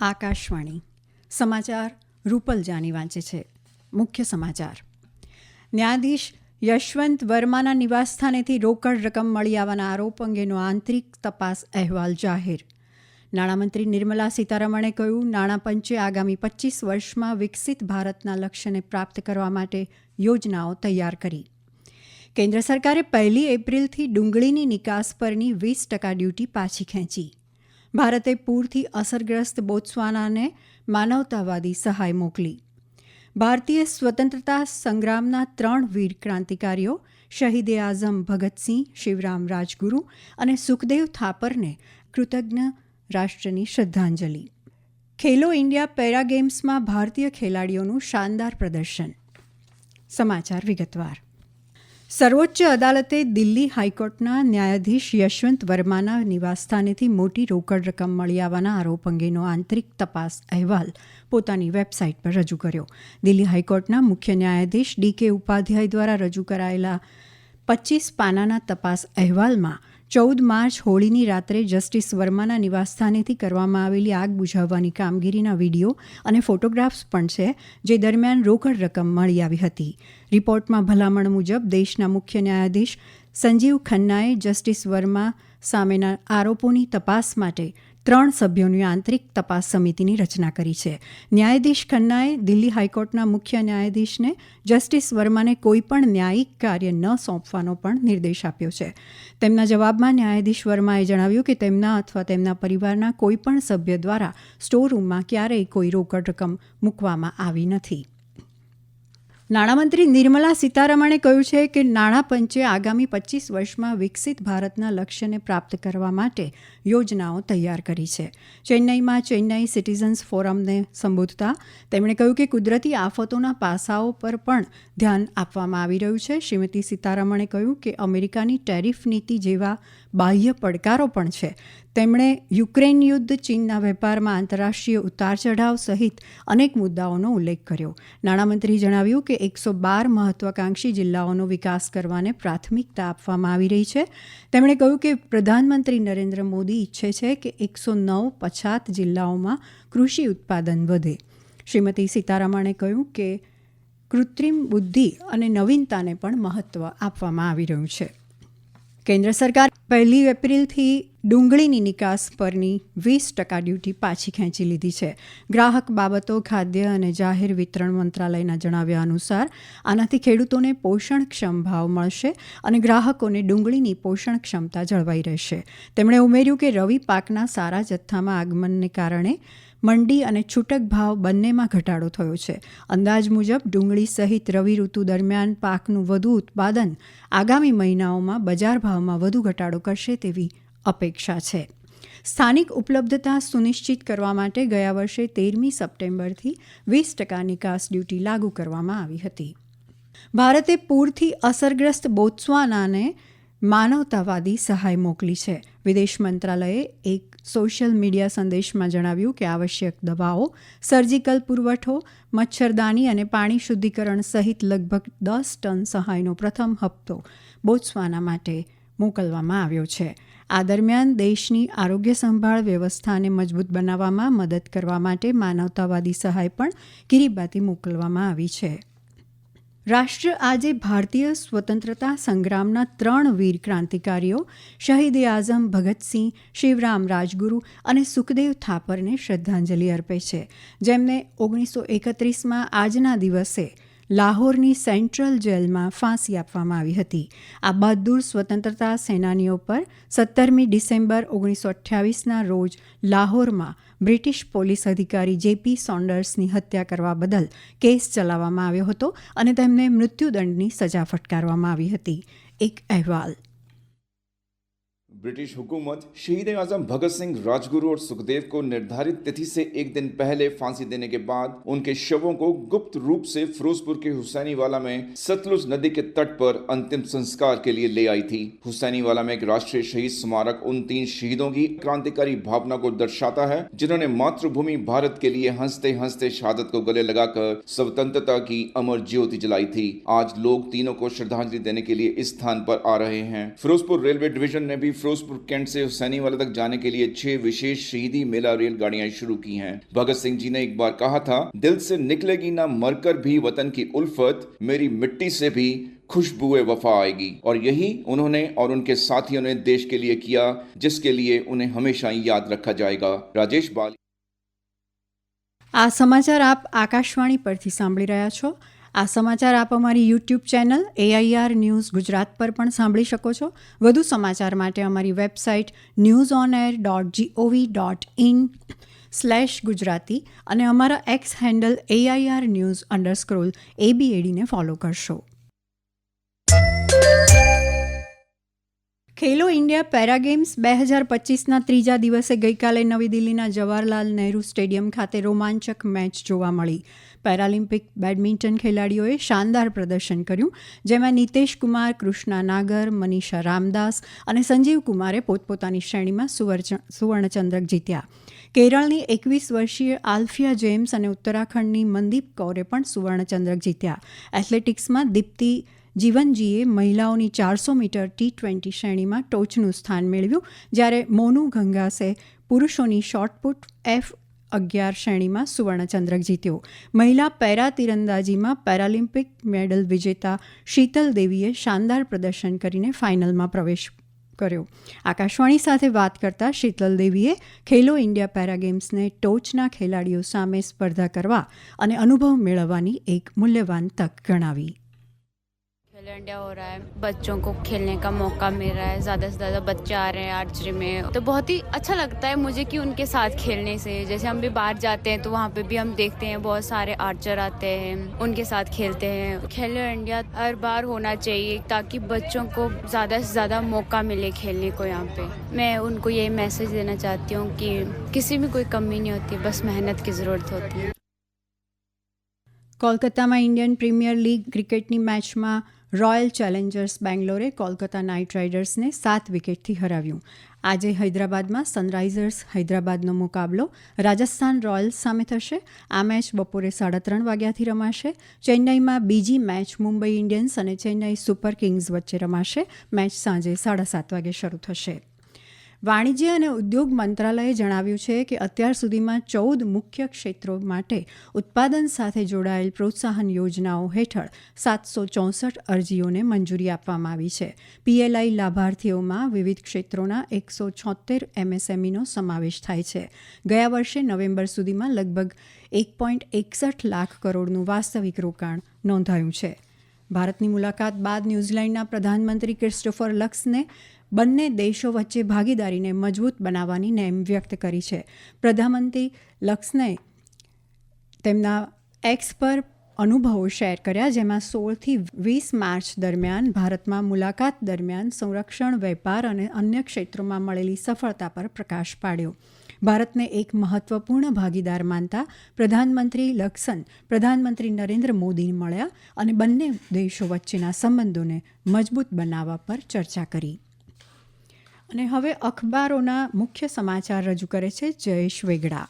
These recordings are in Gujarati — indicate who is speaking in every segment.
Speaker 1: આકાશવાણી. સમાચાર રૂપલ જાની વાંચે છે. મુખ્ય સમાચાર. ન્યાયાધીશ યશવંત વર્માના નિવાસસ્થાનેથી રોકડ રકમ મળી આવવાના આરોપ અંગેનો આંતરિક તપાસ અહેવાલ જાહેર. નાણામંત્રી નિર્મલા સીતારમણે કહ્યું, નાણાં પંચે આગામી પચીસ વર્ષમાં વિકસિત ભારતના લક્ષ્યને પ્રાપ્ત કરવા માટે યોજનાઓ તૈયાર કરી. કેન્દ્ર સરકારે પહેલી એપ્રિલથી ડુંગળીની નિકાસ પરની વીસ ટકા ડ્યુટી પાછી ખેંચી. ભારતે પૂરથી અસરગ્રસ્ત બોત્સવાનાને માનવતાવાદી સહાય મોકલી. ભારતીય સ્વતંત્રતા સંગ્રામના ત્રણ વીર ક્રાંતિકારીઓ, શહીદે આઝમ ભગતસિંહ, શિવરામ રાજગુરુ અને સુખદેવ થાપરને કૃતજ્ઞ રાષ્ટ્રની શ્રદ્ધાંજલિ. ખેલો ઇન્ડિયા પેરા ગેમ્સમાં ભારતીય ખેલાડીઓનું શાનદાર પ્રદર્શન. સમાચાર વિગતવાર. સર્વોચ્ચ અદાલતે દિલ્હી હાઈકોર્ટના ન્યાયાધીશ યશવંત વર્માના નિવાસસ્થાનેથી મોટી રોકડ રકમ મળી આવવાના આરોપ અંગેનો આંતરિક તપાસ અહેવાલ પોતાની વેબસાઇટ પર રજૂ કર્યો. દિલ્હી હાઈકોર્ટના મુખ્ય ન્યાયાધીશ ડીકે ઉપાધ્યાય દ્વારા રજૂ કરાયેલા પચીસ પાનાના તપાસ અહેવાલમાં ચૌદ માર્ચ હોળીની રાત્રે જસ્ટિસ વર્માના નિવાસસ્થાનેથી કરવામાં આવેલી આગ બુઝાવવાની કામગીરીના વીડિયો અને ફોટોગ્રાફ્સ પણ છે, જે દરમિયાન રોકડ રકમ મળી આવી હતી. રિપોર્ટમાં ભલામણ મુજબ દેશના મુખ્ય ન્યાયાધીશ સંજીવ ખન્નાએ જસ્ટિસ વર્મા સામેના આરોપોની તપાસ માટે ત્રણ સભ્યોની આંતરિક તપાસ સમિતિની રચના કરી છે. ન્યાયાધીશ ખન્નાએ દિલ્હી હાઈકોર્ટના મુખ્ય ન્યાયાધીશને જસ્ટિસ વર્માને કોઈપણ ન્યાયિક કાર્ય ન સોંપવાનો પણ નિર્દેશ આપ્યો છે. તેમના જવાબમાં ન્યાયાધીશ વર્માએ જણાવ્યું કે તેમના અથવા તેમના પરિવારના કોઈપણ સભ્ય દ્વારા સ્ટોરરૂમમાં ક્યારેય કોઈ રોકડ રકમ મૂકવામાં આવી નથી. નાણામંત્રી નિર્મલા સીતારમણે કહ્યું છે કે નાણાં પંચે આગામી પચીસ વર્ષમાં વિકસિત ભારતના લક્ષ્યને પ્રાપ્ત કરવા માટે યોજનાઓ તૈયાર કરી છે. ચેન્નઈમાં ચેન્નઈ સિટીઝન્સ ફોરમને સંબોધતા તેમણે કહ્યું કે કુદરતી આફતોના પાસાઓ પર પણ ધ્યાન આપવામાં આવી રહ્યું છે. શ્રીમતી સીતારમણે કહ્યું કે અમેરિકાની ટેરિફ નીતિ જેવા બાહ્ય પડકારો પણ છે. તેમણે યુક્રેન યુદ્ધ ચીનના વેપારમાં આંતરરાષ્ટ્રીય ઉતાર ચઢાવ સહિત અનેક મુદ્દાઓનો ઉલ્લેખ કર્યો. નાણામંત્રીએ જણાવ્યું કે એકસો બાર મહત્વાકાંક્ષી જિલ્લાઓનો વિકાસ કરવાને પ્રાથમિકતા આપવામાં આવી રહી છે. તેમણે કહ્યું કે પ્રધાનમંત્રી નરેન્દ્ર મોદી ઈચ્છે છે કે એકસો નવ પછાત જિલ્લાઓમાં કૃષિ ઉત્પાદન વધે. શ્રીમતી સીતારામણે કહ્યું કે કૃત્રિમ બુદ્ધિ અને નવીનતાને પણ મહત્વ આપવામાં આવી રહ્યું છે. કેન્દ્ર સરકાર પહેલી એપ્રિલથી ડુંગળીની નિકાસ પરની વીસ ટકા ડ્યુટી પાછી ખેંચી લીધી છે. ગ્રાહક બાબતો, ખાદ્ય અને જાહેર વિતરણ મંત્રાલયના જણાવ્યા અનુસાર, આનાથી ખેડૂતોને પોષણક્ષમ ભાવ મળશે અને ગ્રાહકોને ડુંગળીની પોષણ ક્ષમતા જળવાઈ રહેશે. તેમણે ઉમેર્યું કે રવિ પાકના સારા જથ્થામાં આગમનને કારણે મંડી અને છૂટક ભાવ બંનેમાં ઘટાડો થયો છે. અંદાજ મુજબ, ડુંગળી સહિત રવિ ઋતુ દરમિયાન પાકનું વધુ ઉત્પાદન આગામી મહિનાઓમાં બજાર ભાવમાં વધુ ઘટાડો કરશે તેવી અપેક્ષા છે. સ્થાનિક ઉપલબ્ધતા સુનિશ્ચિત કરવા માટે ગયા વર્ષે તેરમી સપ્ટેમ્બરથી વીસ ટકા નિકાસ ડ્યુટી લાગુ કરવામાં આવી હતી. ભારતે પૂરથી અસરગ્રસ્ત બોત્સવાનાને માનવતાવાદી સહાય મોકલી છે. વિદેશ મંત્રાલયે એક સોશિયલ મીડિયા સંદેશમાં જણાવ્યું કે આવશ્યક દવાઓ, સર્જિકલ પુરવઠો, મચ્છરદાની અને પાણી શુદ્ધિકરણ સહિત લગભગ દસ ટન સહાયનો પ્રથમ હપ્તો બોત્સવાના માટે મોકલવામાં આવ્યો છે. આ દરમિયાન દેશની આરોગ્ય સંભાળ વ્યવસ્થાને મજબૂત બનાવવામાં મદદ કરવા માટે માનવતાવાદી સહાય પણ કિરીબાતી મોકલવામાં આવી છે. રાષ્ટ્ર આજે ભારતીય સ્વતંત્રતા સંગ્રામના ત્રણ વીર ક્રાંતિકારીઓ, શહીદ આઝમ ભગતસિંહ શિવરામ રાજગુરુ અને સુખદેવ થાપરને શ્રદ્ધાંજલિ અર્પે છે. જેમને ઓગણીસો એકત્રીસમાં આજના દિવસે લાહોરની સેન્ટ્રલ જેલમાં ફાંસી આપવામાં આવી હતી. આ બહાદુર સ્વતંત્રતા સેનાનીઓ પર સત્તરમી ડિસેમ્બર ઓગણીસો અઠ્યાવીસના રોજ લાહોરમાં બ્રિટિશ પોલીસ અધિકારી જેપી સોન્ડર્સની હત્યા કરવા બદલ કેસ ચલાવવામાં આવ્યો હતો અને તેમને મૃત્યુદંડની સજા ફટકારવામાં આવી હતી. એક અહેવાલ.
Speaker 2: ब्रिटिश हुकूमत शहीद आज़म भगत सिंह राजगुरु और सुखदेव को निर्धारित तिथि से एक दिन पहले फांसी देने के बाद उनके शवों को गुप्त रूप से फिरोजपुर के हुसैनी वाला में सतलुज नदी के तट पर अंतिम संस्कार के लिए ले आई थी। हुसैनी वाला में एक राष्ट्रीय शहीद स्मारक उन तीन शहीदों की क्रांतिकारी भावना को दर्शाता है, जिन्होंने मातृभूमि भारत के लिए हँसते हँसते शहादत को गले लगाकर स्वतंत्रता की अमर ज्योति जलाई थी। आज लोग तीनों को श्रद्धांजलि देने के लिए इस स्थान पर आ रहे हैं। फिरोजपुर रेलवे डिवीज़न ने भी फिरोजपुर कैंट से हुसैनीवाला तक जाने के लिए छह विशेष शहीदी मेला रेलगाड़ियां शुरू की हैं भगत सिंह जी ने एक बार कहा था दिल से निकलेगी ना मरकर भी वतन की उल्फत मेरी मिट्टी से भी खुशबुए वफा आएगी और यही उन्होंने और उनके साथियों ने देश के लिए किया जिसके लिए उन्हें हमेशा याद रखा जाएगा राजेश बाल
Speaker 1: આ સમાચાર આપ આકાશવાણી પરથી સાંભળી રહ્યા છો આ સમાચાર આપ અમારી YouTube channel AIR news Gujarat પર પણ સાંભળી શકો છો. વધુ સમાચાર માટે અમારી website news on air dot G O V dot in slash Gujarati અને અમારા X handle AIR news underscore એબીએડીને follow કરશો. ખેલો ઇન્ડિયા પેરા ગેમ્સ બે હજાર પચીસના ત્રીજા દિવસે ગઈકાલે નવી દિલ્હીના જવાહરલાલ નહેરુ સ્ટેડિયમ ખાતે રોમાંચક મેચ જોવા મળી. પેરાલિમ્પિક બેડમિન્ટન ખેલાડીઓએ શાનદાર પ્રદર્શન કર્યું, જેમાં નિતેશ કુમાર, કૃષ્ણા નાગર, મનીષા રામદાસ અને સંજીવ કુમારે પોતપોતાની શ્રેણીમાં સુવર્ણ સુવર્ણચંદ્રક જીત્યા. કેરળની એકવીસ વર્ષીય આલ્ફિયા જેમ્સ અને ઉત્તરાખંડની મનદીપ કૌરે પણ સુવર્ણચંદ્રક જીત્યા. એથ્લેટિક્સમાં દીપ્તિ જીવનજીએ મહિલાઓની ચારસો મીટર ટી ટ્વેન્ટી શ્રેણીમાં ટોચનું સ્થાન મેળવ્યું, જ્યારે મોનુ ગંગાસે પુરુષોની શોર્ટપુટ એફ અગિયાર શ્રેણીમાં સુવર્ણચંદ્રક જીત્યો. મહિલા પેરા તીરંદાજીમાં પેરાલિમ્પિક મેડલ વિજેતા શીતલ દેવીએ શાનદાર પ્રદર્શન કરીને ફાઇનલમાં પ્રવેશ કર્યો. આકાશવાણી સાથે વાત કરતા શીતલ દેવીએ ખેલો ઇન્ડિયા પેરા ગેમ્સને ટોચના ખેલાડીઓ સામે સ્પર્ધા કરવા અને અનુભવ મેળવવાની એક મૂલ્યવાન તક ગણાવી.
Speaker 3: खेलो इंडिया हो रहा है बच्चों को खेलने का मौका मिल रहा है ज़्यादा से ज़्यादा बच्चे आ रहे हैं आर्चरी में तो बहुत ही अच्छा लगता है मुझे कि उनके साथ खेलने से जैसे हम भी बाहर जाते हैं तो वहाँ पे भी हम देखते हैं बहुत सारे आर्चर आते हैं उनके साथ खेलते हैं खेलो इंडिया हर बार होना चाहिए ताकि बच्चों को ज़्यादा से ज़्यादा मौका मिले खेलने को यहाँ पे मैं उनको ये मैसेज देना चाहती हूँ कि किसी में कोई कमी नहीं होती बस मेहनत की ज़रूरत होती है
Speaker 1: કોલકાતામાં ઇન્ડિયન પ્રીમિયર લીગ ક્રિકેટની મેચમાં રોયલ ચેલેન્જર્સ બેંગ્લોરે કોલકાતા નાઇટ રાઇડર્સને સાત વિકેટથી હરાવ્યું. આજે હૈદરાબાદમાં સનરાઇઝર્સ હૈદરાબાદનો મુકાબલો રાજસ્થાન રોયલ્સ સામે થશે. આ મેચ બપોરે સાડા ત્રણ વાગ્યાથી રમાશે. ચેન્નઈમાં બીજી મેચ મુંબઈ ઇન્ડિયન્સ અને ચેન્નઈ સુપર કિંગ્સ વચ્ચે રમાશે. મેચ સાંજે સાડા સાત વાગે શરૂ થશે. વાણિજ્ય અને ઉદ્યોગ મંત્રાલયે જણાવ્યું છે કે અત્યાર સુધીમાં ચૌદ મુખ્ય ક્ષેત્રો માટે ઉત્પાદન સાથે જોડાયેલ પ્રોત્સાહન યોજનાઓ હેઠળ સાતસો ચોસઠ અરજીઓને મંજૂરી આપવામાં આવી છે. પીએલઆઈ લાભાર્થીઓમાં વિવિધ ક્ષેત્રોના એકસો છોતેર એમએસએમઈનો સમાવેશ થાય છે. ગયા વર્ષે નવેમ્બર સુધીમાં લગભગ એક પોઈન્ટ એકસઠ લાખ કરોડનું વાસ્તવિક રોકાણ નોંધાયું છે. ભારતની મુલાકાત બાદ ન્યૂઝીલેન્ડના પ્રધાનમંત્રી ક્રિસ્ટોફર લક્સને બંને દેશો વચ્ચે ભાગીદારીને મજબૂત બનાવવાની નેમ વ્યક્ત કરી છે. પ્રધાનમંત્રી લક્ષને તેમના એક્સ પર અનુભવો શેર કર્યા, જેમાં સોળથી વીસ માર્ચ દરમિયાન ભારતમાં મુલાકાત દરમિયાન સંરક્ષણ, વેપાર અને અન્ય ક્ષેત્રોમાં મળેલી સફળતા પર પ્રકાશ પાડ્યો. ભારતને એક મહત્વપૂર્ણ ભાગીદાર માનતા પ્રધાનમંત્રી લક્સન પ્રધાનમંત્રી નરેન્દ્ર મોદીને મળ્યા અને બંને દેશો વચ્ચેના સંબંધોને મજબૂત બનાવવા પર ચર્ચા કરી. અને હવે અખબારોના મુખ્ય સમાચાર રજૂ કરે છે જયેશ વેગડા.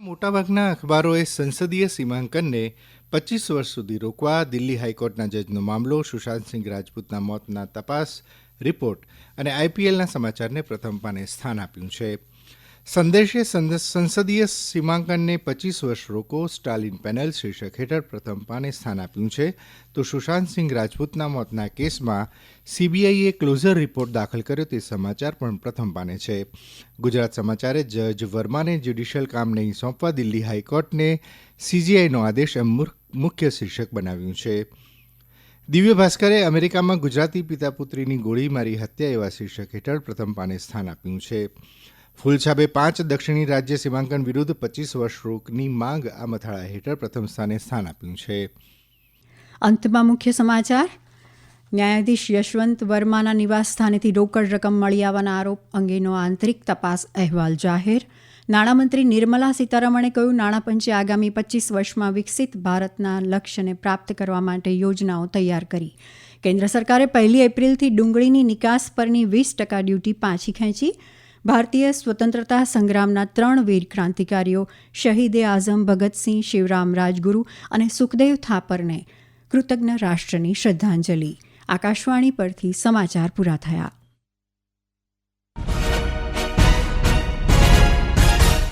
Speaker 4: મોટાભાગના અખબારોએ સંસદીય સીમાંકનને પચીસ વર્ષ સુધી રોકવા, દિલ્હી હાઈકોર્ટના જજનો મામલો, સુશાંતસિંહ રાજપૂતના મોતના તપાસ, રિપોર્ટ અને આઈપીએલના સમાચારને પ્રથમ પાને સ્થાન આપ્યું છે. સંદેશે સંસદીય સીમાંકનને પચીસ વર્ષ રોકો સ્ટાલિન પેનલ શીર્ષક હેઠળ પ્રથમ પાને સ્થાન આપ્યું છે. તો સુશાંતસિંહ રાજપૂતના મોતના કેસમાં સીબીઆઈએ ક્લોઝર રિપોર્ટ દાખલ કર્યો તે સમાચાર પણ પ્રથમ પાને છે. ગુજરાત સમાચારે જજ વર્માને જ્યુડિશિયલ કામ નહીં સોંપવા દિલ્હી હાઈકોર્ટને સીજીઆઈનો આદેશ એમ મુખ્ય શીર્ષક બનાવ્યું છે. દિવ્ય ભાસ્કરે અમેરિકામાં ગુજરાતી પિતા પુત્રીની ગોળી મારી હત્યા એવા શીર્ષક હેઠળ પ્રથમ પાને સ્થાન આપ્યું છે. ફૂલછાબે પાંચ દક્ષિણી રાજ્ય સીમાંકન વિરુદ્ધ પચીસ વર્ષ રોકની માંગ આ મથાળા હેઠળ પ્રથમ સ્થાને સ્થાન આપ્યું છે.
Speaker 1: અંતમાં મુખ્ય સમાચાર. ન્યાયાધીશ યશવંત વર્માના નિવાસસ્થાનેથી રોકડ રકમ મળી આવવાના આરોપ અંગેનો આંતરિક તપાસ અહેવાલ જાહેર. નાણામંત્રી નિર્મલા સીતારમણે કહ્યું નાણાપંચે આગામી પચીસ વર્ષમાં વિકસિત ભારતના લક્ષ્યને પ્રાપ્ત કરવા માટે યોજનાઓ તૈયાર કરી. કેન્દ્ર સરકારે પહેલી એપ્રિલથી ડુંગળીની નિકાસ પરની વીસ ટકા ડ્યુટી પાછી ખેંચી. ભારતીય સ્વતંત્રતા સંગ્રામના ત્રણ વીર ક્રાંતિકારીઓ, શહીદે આઝમ, ભગતસિંહ, શિવરામ રાજગુરુ અને સુખદેવ થાપરને કૃતજ્ઞ રાષ્ટ્રની શ્રદ્ધાંજલિ. આકાશવાણી પરથી સમાચાર પૂરા થયા.